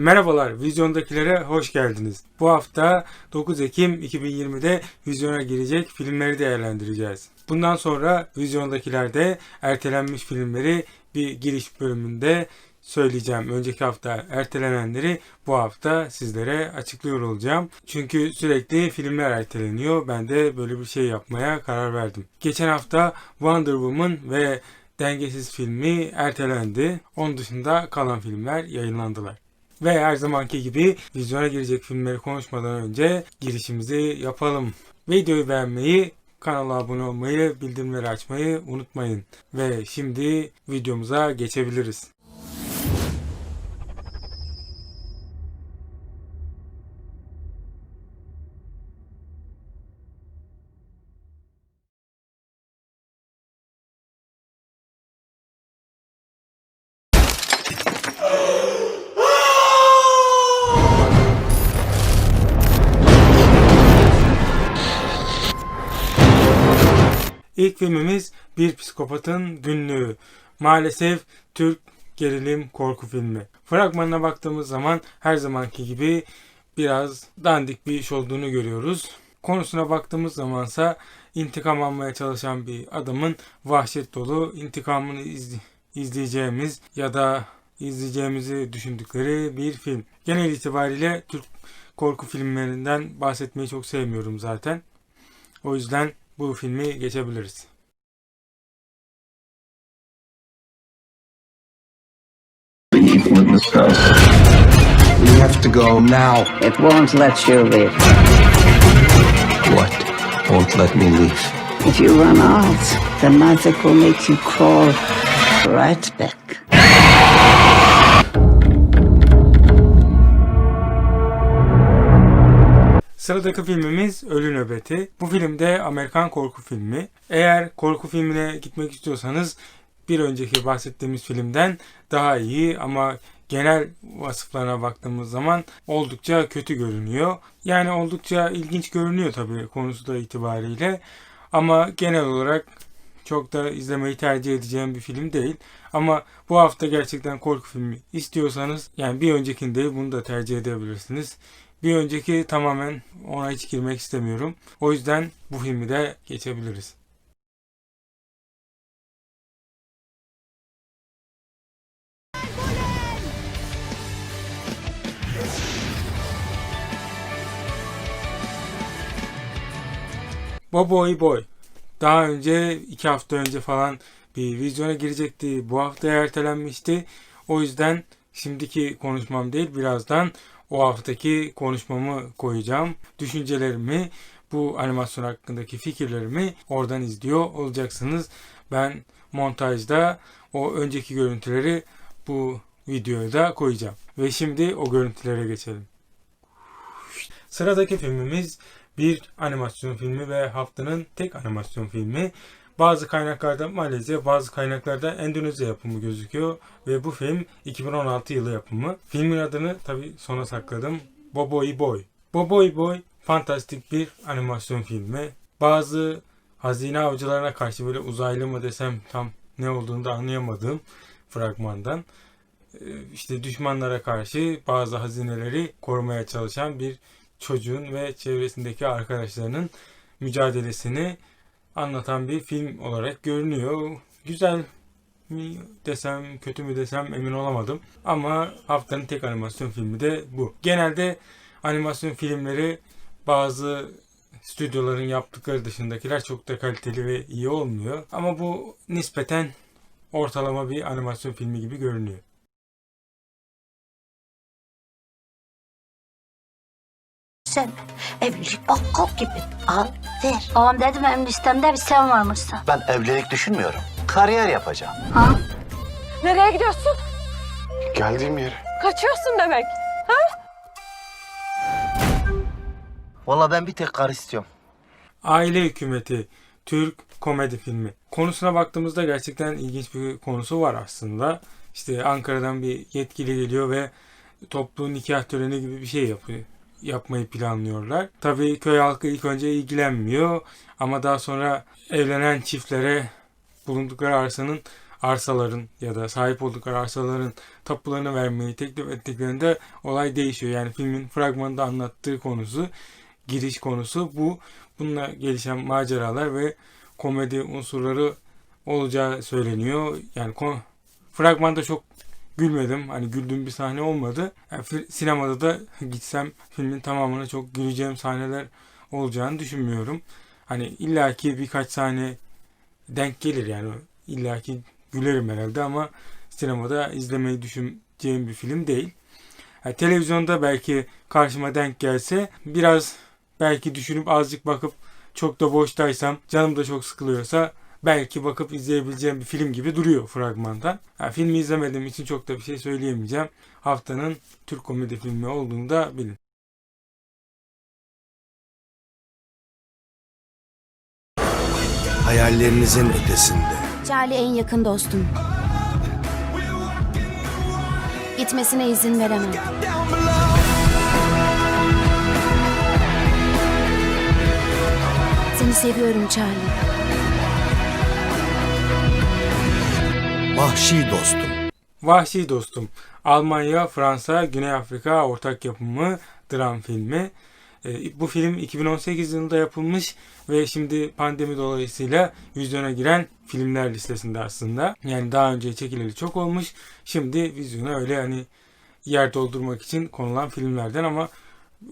Merhabalar, Vizyondakilere hoş geldiniz. Bu hafta 9 Ekim 2020'de vizyona girecek filmleri değerlendireceğiz. Bundan sonra Vizyondakilerde ertelenmiş filmleri bir giriş bölümünde söyleyeceğim. Önceki hafta ertelenenleri bu hafta sizlere açıklıyor olacağım. Çünkü sürekli filmler erteleniyor. Ben de böyle bir şey yapmaya karar verdim. Geçen hafta Wonder Woman ve Dengesiz filmi ertelendi. Onun dışında kalan filmler yayınlandılar. Ve her zamanki gibi vizyona girecek filmleri konuşmadan önce girişimizi yapalım. Videoyu beğenmeyi, kanala abone olmayı, bildirimleri açmayı unutmayın. Ve şimdi videomuza geçebiliriz. İlk filmimiz Bir Psikopatın Günlüğü. Maalesef Türk gerilim korku filmi. Fragmanına baktığımız zaman her zamanki gibi biraz dandik bir iş olduğunu görüyoruz. Konusuna baktığımız zamansa intikam almaya çalışan bir adamın vahşet dolu intikamını izle- izleyeceğimiz ya da izleyeceğimizi düşündükleri bir film. Genel itibariyle Türk korku filmlerinden bahsetmeyi çok sevmiyorum zaten. O yüzden bu filmi geçebiliriz. We have to go now. It won't let you leave. What won't let me leave? If you run out, the magic will make you crawl right back. Sıradaki filmimiz Ölü Nöbeti. Bu filmde Amerikan korku filmi. Eğer korku filmine gitmek istiyorsanız bir önceki bahsettiğimiz filmden daha iyi ama genel vasıflarına baktığımız zaman oldukça kötü görünüyor. Yani oldukça ilginç görünüyor tabii konusu da itibariyle. Ama genel olarak çok da izlemeyi tercih edeceğim bir film değil. Ama bu hafta gerçekten korku filmi istiyorsanız yani bir öncekinde bunu da tercih edebilirsiniz. Bir önceki tamamen ona hiç girmek istemiyorum. O yüzden bu filmi de geçebiliriz. Boboy Boy. Daha önce iki hafta önce falan bir vizyona girecekti. Bu hafta ertelenmişti. O yüzden şimdiki konuşmam değil birazdan o haftaki konuşmamı koyacağım. Düşüncelerimi, bu animasyon hakkındaki fikirlerimi oradan izliyor olacaksınız. Ben montajda o önceki görüntüleri bu videoya da koyacağım. Ve şimdi o görüntülere geçelim. Sıradaki filmimiz bir animasyon filmi ve haftanın tek animasyon filmi. Bazı kaynaklarda Malezya, bazı kaynaklarda Endonezya yapımı gözüküyor ve bu film 2016 yılı yapımı. Filmin adını tabi sona sakladım. Boboy Boy. Boboy Boy fantastik bir animasyon filmi. Bazı hazine avcılarına karşı böyle uzaylı mı desem tam ne olduğunu da anlayamadığım fragmandan e, işte düşmanlara karşı bazı hazineleri korumaya çalışan bir çocuğun ve çevresindeki arkadaşlarının mücadelesini anlatan bir film olarak görünüyor. Güzel mi desem, kötü mü desem emin olamadım. Ama haftanın tek animasyon filmi de bu. Genelde animasyon filmleri bazı stüdyoların yaptıkları dışındakiler çok da kaliteli ve iyi olmuyor. Ama bu nispeten ortalama bir animasyon filmi gibi görünüyor. Sen evlilik bakkal gibi al ver. Babam dedi benim listemde bir sen varmışsın. Ben evlilik düşünmüyorum. Kariyer yapacağım. Nereye gidiyorsun? Geldiğim yere. Kaçıyorsun demek. Valla ben bir tek karı istiyorum. Aile Hükümeti Türk komedi filmi. Konusuna baktığımızda gerçekten ilginç bir konusu var aslında. İşte Ankara'dan bir yetkili geliyor ve toplu nikah töreni gibi bir şey yapıyor yapmayı planlıyorlar. Tabii köy halkı ilk önce ilgilenmiyor ama daha sonra evlenen çiftlere bulundukları arsanın arsaların ya da sahip oldukları arsaların tapularını vermeyi teklif ettiklerinde olay değişiyor. Yani filmin fragmanında anlattığı konusu, giriş konusu bu. Bununla gelişen maceralar ve komedi unsurları olacağı söyleniyor. Yani fragmanda çok gülmedim. Hani güldüğüm bir sahne olmadı. Yani sinemada da gitsem filmin tamamına çok güleceğim sahneler olacağını düşünmüyorum. Hani illaki birkaç sahne denk gelir yani illaki gülerim herhalde ama sinemada izlemeyi düşüneceğim bir film değil. Yani televizyonda belki karşıma denk gelse biraz belki düşünüp azıcık bakıp çok da boştaysam canım da çok sıkılıyorsa belki bakıp izleyebileceğim bir film gibi duruyor fragmandan. Yani filmi izlemediğim için çok da bir şey söyleyemeyeceğim. Haftanın Türk komedi filmi olduğunu da bilin. Hayallerinizin ötesinde. Charlie en yakın dostum. Gitmesine izin veremem. Seni seviyorum Charlie. Vahşi dostum. Vahşi Dostum. Almanya, Fransa, Güney Afrika ortak yapımı dram filmi. E, bu film 2018 yılında yapılmış ve şimdi pandemi dolayısıyla vizyona giren filmler listesinde aslında. Yani daha önce çekileli çok olmuş. Şimdi vizyona öyle hani yer doldurmak için konulan filmlerden ama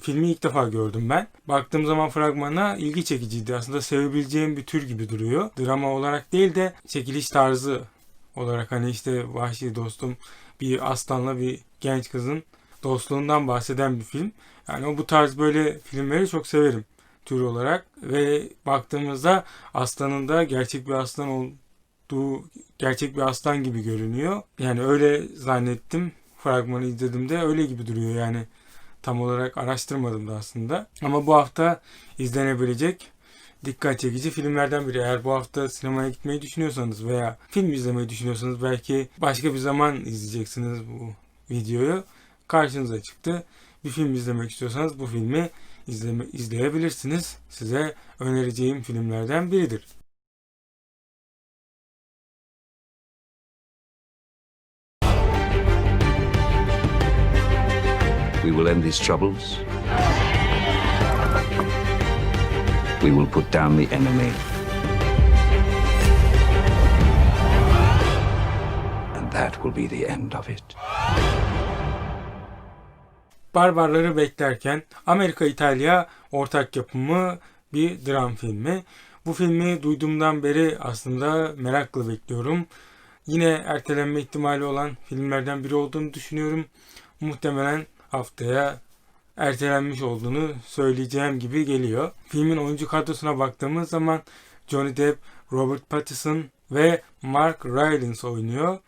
filmi ilk defa gördüm ben. Baktığım zaman fragmana ilgi çekiciydi. Aslında sevebileceğim bir tür gibi duruyor. Drama olarak değil de çekiliş tarzı olarak hani işte vahşi dostum bir aslanla bir genç kızın dostluğundan bahseden bir film. Yani o bu tarz böyle filmleri çok severim tür olarak ve baktığımızda aslanın da gerçek bir aslan olduğu gerçek bir aslan gibi görünüyor. Yani öyle zannettim. Fragmanı izlediğimde öyle gibi duruyor yani. Tam olarak araştırmadım da aslında. Ama bu hafta izlenebilecek dikkat çekici filmlerden biri. Eğer bu hafta sinemaya gitmeyi düşünüyorsanız veya film izlemeyi düşünüyorsanız belki başka bir zaman izleyeceksiniz bu videoyu. Karşınıza çıktı. Bir film izlemek istiyorsanız bu filmi izleme, izleyebilirsiniz. Size önereceğim filmlerden biridir. We will end these troubles. We will put down the enemy. And that will be the end of it. Barbarları beklerken Amerika İtalya ortak yapımı bir dram filmi. Bu filmi duyduğumdan beri aslında merakla bekliyorum. Yine ertelenme ihtimali olan filmlerden biri olduğunu düşünüyorum. Muhtemelen haftaya ertelenmiş olduğunu söyleyeceğim gibi geliyor. Filmin oyuncu kadrosuna baktığımız zaman Johnny Depp, Robert Pattinson ve Mark Rylance oynuyor.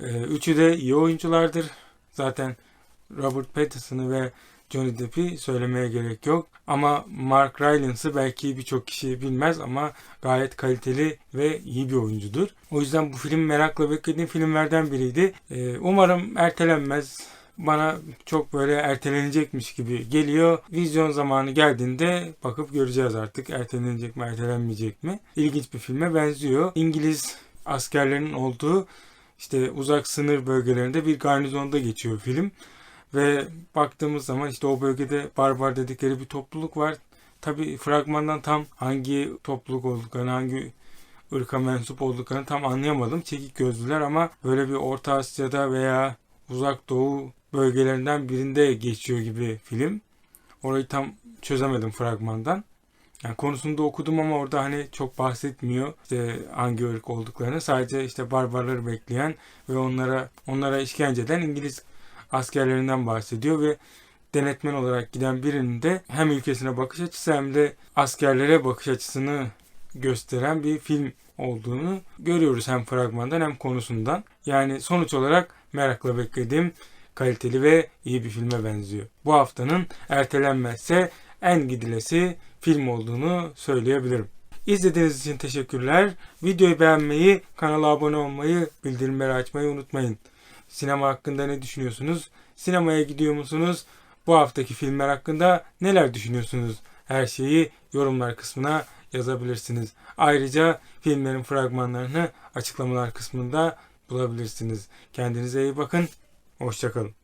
Ee, Üçü de iyi oyunculardır. Zaten Robert Pattinson'ı ve Johnny Depp'i söylemeye gerek yok. Ama Mark Rylance'ı belki birçok kişi bilmez ama gayet kaliteli ve iyi bir oyuncudur. O yüzden bu film merakla beklediğim filmlerden biriydi. Ee, umarım ertelenmez. Bana çok böyle ertelenecekmiş gibi geliyor. Vizyon zamanı geldiğinde bakıp göreceğiz artık ertelenecek mi ertelenmeyecek mi. İlginç bir filme benziyor. İngiliz askerlerin olduğu işte uzak sınır bölgelerinde bir garnizonda geçiyor film. Ve baktığımız zaman işte o bölgede barbar dedikleri bir topluluk var. Tabi fragmandan tam hangi topluluk olduklarını, hangi ırka mensup olduklarını tam anlayamadım. Çekik gözlüler ama böyle bir Orta Asya'da veya Uzak Doğu bölgelerinden birinde geçiyor gibi film. Orayı tam çözemedim fragmandan. Yani konusunu okudum ama orada hani çok bahsetmiyor işte hangi ırk olduklarını. Sadece işte barbarları bekleyen ve onlara onlara işkence eden İngiliz askerlerinden bahsediyor ve denetmen olarak giden birinin de hem ülkesine bakış açısı hem de askerlere bakış açısını gösteren bir film olduğunu görüyoruz hem fragmandan hem konusundan. Yani sonuç olarak merakla beklediğim kaliteli ve iyi bir filme benziyor. Bu haftanın ertelenmezse en gidilesi film olduğunu söyleyebilirim. İzlediğiniz için teşekkürler. Videoyu beğenmeyi, kanala abone olmayı, bildirimleri açmayı unutmayın. Sinema hakkında ne düşünüyorsunuz? Sinemaya gidiyor musunuz? Bu haftaki filmler hakkında neler düşünüyorsunuz? Her şeyi yorumlar kısmına yazabilirsiniz. Ayrıca filmlerin fragmanlarını açıklamalar kısmında bulabilirsiniz. Kendinize iyi bakın. Hoşçakalın.